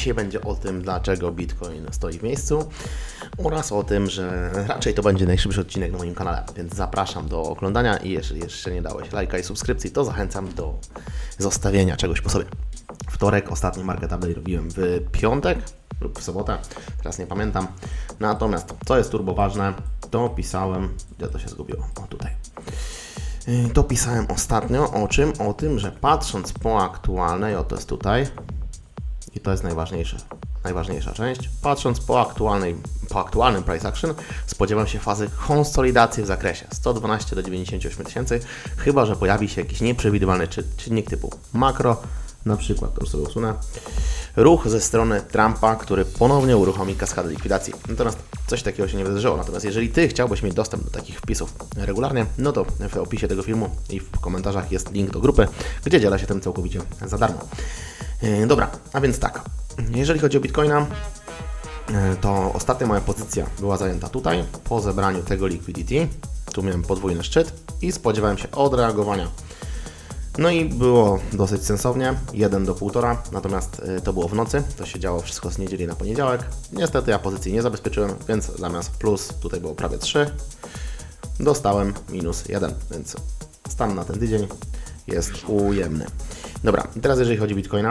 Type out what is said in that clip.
dzisiaj będzie o tym, dlaczego Bitcoin stoi w miejscu oraz o tym, że raczej to będzie najszybszy odcinek na moim kanale, więc zapraszam do oglądania i jeżeli jeszcze nie dałeś lajka i subskrypcji, to zachęcam do zostawienia czegoś po sobie. Wtorek, ostatni Market Update robiłem w piątek lub w sobotę, teraz nie pamiętam. Natomiast, co jest turbo ważne, to pisałem, gdzie to się zgubiło? O, tutaj. Yy, To pisałem ostatnio o czym? O tym, że patrząc po aktualnej, o to jest tutaj, i to jest najważniejsze, najważniejsza część, patrząc po, aktualnej, po aktualnym price action, spodziewam się fazy konsolidacji w zakresie 112 do 98 tysięcy, chyba że pojawi się jakiś nieprzewidywalny czy- czynnik typu makro, na przykład, to sobie usunę, ruch ze strony Trumpa, który ponownie uruchomi kaskadę likwidacji. Natomiast coś takiego się nie wydarzyło. Natomiast jeżeli Ty chciałbyś mieć dostęp do takich wpisów regularnie, no to w opisie tego filmu i w komentarzach jest link do grupy, gdzie dzielę się tym całkowicie za darmo. Yy, Dobra, a więc tak, jeżeli chodzi o Bitcoina, yy, to ostatnia moja pozycja była zajęta tutaj, po zebraniu tego liquidity, tu miałem podwójny szczyt i spodziewałem się odreagowania no i było dosyć sensownie, 1 do 1,5, natomiast y, to było w nocy, to się działo wszystko z niedzieli na poniedziałek. Niestety ja pozycji nie zabezpieczyłem, więc zamiast plus tutaj było prawie 3, dostałem minus 1, więc stan na ten tydzień jest ujemny. Dobra, teraz jeżeli chodzi o Bitcoina,